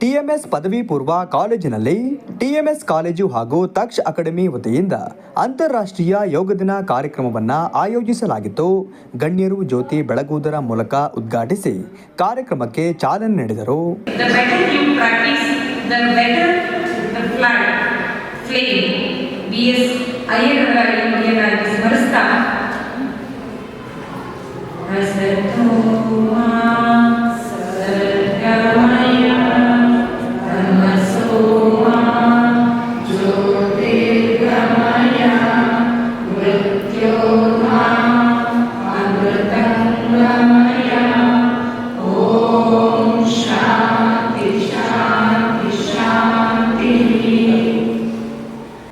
TMS ಪದವಿ ಪೂರ್ವ ಕಾಲೇಜಿನಲ್ಲಿ ಟಿಎಂಎಸ್ ಕಾಲೇಜು ಹಾಗೂ ತಕ್ಷ ಅಕಾಡೆಮಿ ವತಿಯಿಂದ ಅಂತಾರಾಷ್ಟ್ರೀಯ ಯೋಗ ದಿನ ಕಾರ್ಯಕ್ರಮವನ್ನು ಆಯೋಜಿಸಲಾಗಿತ್ತು. ಗಣ್ಯರು ಜ್ಯೋತಿ ಬೆಳಗುವುದರ ಮೂಲಕ ಉದ್ಘಾಟಿಸಿ ಕಾರ್ಯಕ್ರಮಕ್ಕೆ ಚಾಲನೆ ನೀಡಿದರು. The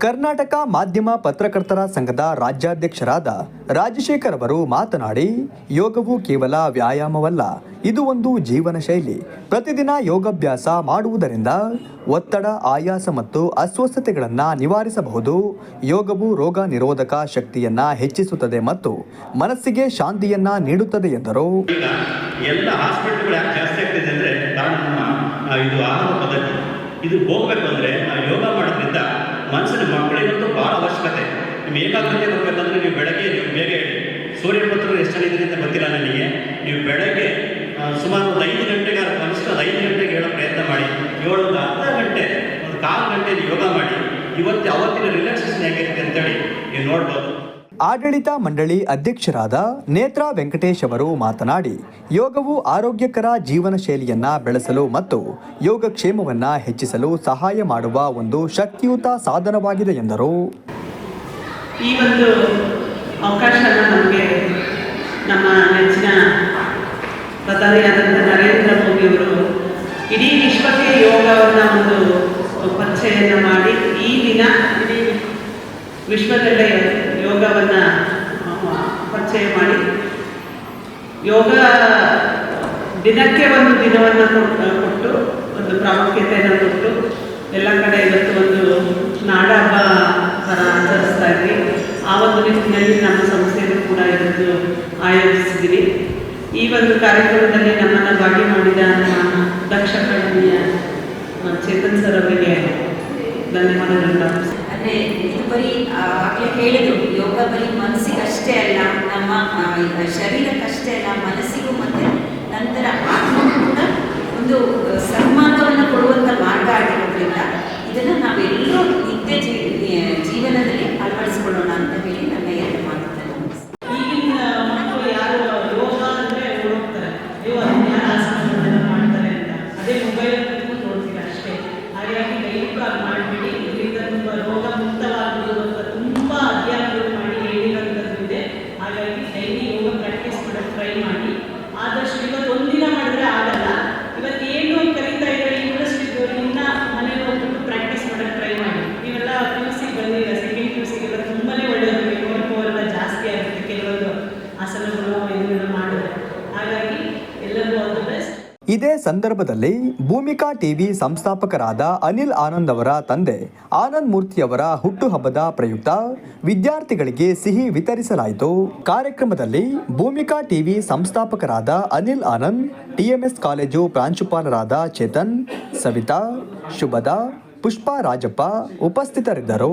ಕರ್ನಾಟಕ ಮಾಧ್ಯಮ ಪತ್ರಕರ್ತರ ಸಂಘದ ರಾಜ್ಯಾಧ್ಯಕ್ಷರಾದ ರಾಜಶೇಖರ್ ಅವರು ಮಾತನಾಡಿ, ಯೋಗವು ಕೇವಲ ವ್ಯಾಯಾಮವಲ್ಲ, ಇದು ಒಂದು ಜೀವನ ಶೈಲಿ. ಪ್ರತಿದಿನ ಯೋಗಾಭ್ಯಾಸ ಮಾಡುವುದರಿಂದ ಒತ್ತಡ, ಆಯಾಸ ಮತ್ತು ಅಸ್ವಸ್ಥತೆಗಳನ್ನು ನಿವಾರಿಸಬಹುದು. ಯೋಗವು ರೋಗ ನಿರೋಧಕ ಶಕ್ತಿಯನ್ನು ಹೆಚ್ಚಿಸುತ್ತದೆ ಮತ್ತು ಮನಸ್ಸಿಗೆ ಶಾಂತಿಯನ್ನು ನೀಡುತ್ತದೆ ಎಂದರು. ಎಲ್ಲ ಜಾಸ್ತಿ ಆಗ್ತಿದೆ ಇದು ಆಹಾರ ಪದ್ಧತಿ. ಇದು ಹೋಗ್ಬೇಕು ಅಂದರೆ ನಾವು ಯೋಗ ಮಾಡೋದ್ರಿಂದ ಮನಸ್ಸಿನ ಮಕ್ಕಳಿಗಂತೂ ಭಾಳ ಅವಶ್ಯಕತೆ. ನೀವು ಏಕಾಗ್ರತೆ ಬರಬೇಕಂದ್ರೆ ನೀವು ಬೆಳಗ್ಗೆ ನೀವು ಬೇಗ ಹೇಳಿ ಸೂರ್ಯಪತ್ರಗಳು ಎಷ್ಟು ಜನ ಅಂತ ಗೊತ್ತಿಲ್ಲ ನನಗೆ. ನೀವು ಬೆಳಗ್ಗೆ ಸುಮಾರು ಒಂದು ಐದು ಗಂಟೆಗೆ ಕನಿಷ್ಠ ಒಂದು ಐದು ಗಂಟೆಗೆ ಹೇಳೋ ಪ್ರಯತ್ನ ಮಾಡಿ. ಏಳು ಒಂದು ಅರ್ಧ ಗಂಟೆ, ಒಂದು ಕಾಲು ಗಂಟೆ ಯೋಗ ಮಾಡಿ. ಇವತ್ತು ಅವತ್ತಿನ ರಿಲ್ಯಾಕ್ಸೇಷನ್ ಹೇಗಿರುತ್ತೆ ಅಂತೇಳಿ ನೀವು ನೋಡ್ಬೋದು. ಆಡಳಿತ ಮಂಡಳಿ ಅಧ್ಯಕ್ಷರಾದ ನೇತ್ರಾ ವೆಂಕಟೇಶ್ ಅವರು ಮಾತನಾಡಿ, ಯೋಗವು ಆರೋಗ್ಯಕರ ಜೀವನ ಶೈಲಿಯನ್ನು ಬೆಳೆಸಲು ಮತ್ತು ಯೋಗಕ್ಷೇಮವನ್ನ ಹೆಚ್ಚಿಸಲು ಸಹಾಯ ಮಾಡುವ ಒಂದು ಶಕ್ತಿಯುತ ಸಾಧನವಾಗಿದೆ ಎಂದರು. ಈ ಒಂದು ಅವಕಾಶನ ನಮಗೆ ನಮ್ಮ ನೆಚ್ಚಿನ ಪ್ರಧಾನಿಯಾದಂಥ ನರೇಂದ್ರ ಮೋದಿಯವರು ಇಡೀ ವಿಶ್ವಕ್ಕೆ ಯೋಗವನ್ನು ಒಂದು ಪರಿಚಯನ ಮಾಡಿ, ಈ ದಿನ ಇಡೀ ವಿಶ್ವದಲ್ಲೇ ಯೋಗವನ್ನು ಪರಿಚಯ ಮಾಡಿ. ಯೋಗ ದಿನಕ್ಕೆ ಒಂದು ದಿನವನ್ನು ಕೊಟ್ಟು, ಒಂದು ಪ್ರಾಮುಖ್ಯತೆಯನ್ನು ಕೊಟ್ಟು, ಎಲ್ಲ ಕಡೆ ಇವತ್ತು ಒಂದು ನಾಡ ಹಬ್ಬ ಆಚರಿಸ್ತಾ ಇದ್ವಿ. ಆ ಒಂದು ನಿಟ್ಟಿನಲ್ಲಿ ನಮ್ಮ ಸಂಸ್ಥೆಯನ್ನು ಕೂಡ ಇವತ್ತು ಆಯೋಜಿಸಿದ್ದೀವಿ. ಈ ಒಂದು ಕಾರ್ಯಕ್ರಮದಲ್ಲಿ ನಮ್ಮನ್ನು ಭಾಗಿ ಮಾಡಿದ ನಮ್ಮ ದಕ್ಷ ಕಣಿಯ ಚೇತನ್ ಸರ್ ಅವರಿಗೆ ಅರ್ಪಿಸ್ತೀನಿ. ಅಂದ್ರೆ ಇದು ಬರೀ ಆಗಲೇ ಹೇಳಿದ್ರು ಯೋಗ ಬರೀ ಮನಸ್ಸಿಗಷ್ಟೇ ಅಲ್ಲ ನಮ್ಮ ಶರೀರಕ್ಕಷ್ಟೇ ಅಲ್ಲ ಮನಸ್ಸಿಗೂ ಮತ್ತೆ ನಂತರ ಆತ್ಮಕ್ಕೂ ಕೂಡ ಒಂದು ಆ, ಇದೇ ಸಂದರ್ಭದಲ್ಲಿ ಭೂಮಿಕಾ ಟಿವಿ ಸಂಸ್ಥಾಪಕರಾದ ಅನಿಲ್ ಆನಂದ್ ಅವರ ತಂದೆ ಆನಂದ್ ಮೂರ್ತಿಯವರ ಹುಟ್ಟುಹಬ್ಬದ ಪ್ರಯುಕ್ತ ವಿದ್ಯಾರ್ಥಿಗಳಿಗೆ ಸಿಹಿ ವಿತರಿಸಲಾಯಿತು. ಕಾರ್ಯಕ್ರಮದಲ್ಲಿ ಭೂಮಿಕಾ ಟಿವಿ ಸಂಸ್ಥಾಪಕರಾದ ಅನಿಲ್ ಆನಂದ್, ಟಿಎಂಎಸ್ ಕಾಲೇಜು ಪ್ರಾಂಶುಪಾಲರಾದ ಚೇತನ್, ಸವಿತಾ, ಶುಭದಾ, ಪುಷ್ಪಾ ರಾಜಪ್ಪ ಉಪಸ್ಥಿತರಿದ್ದರು.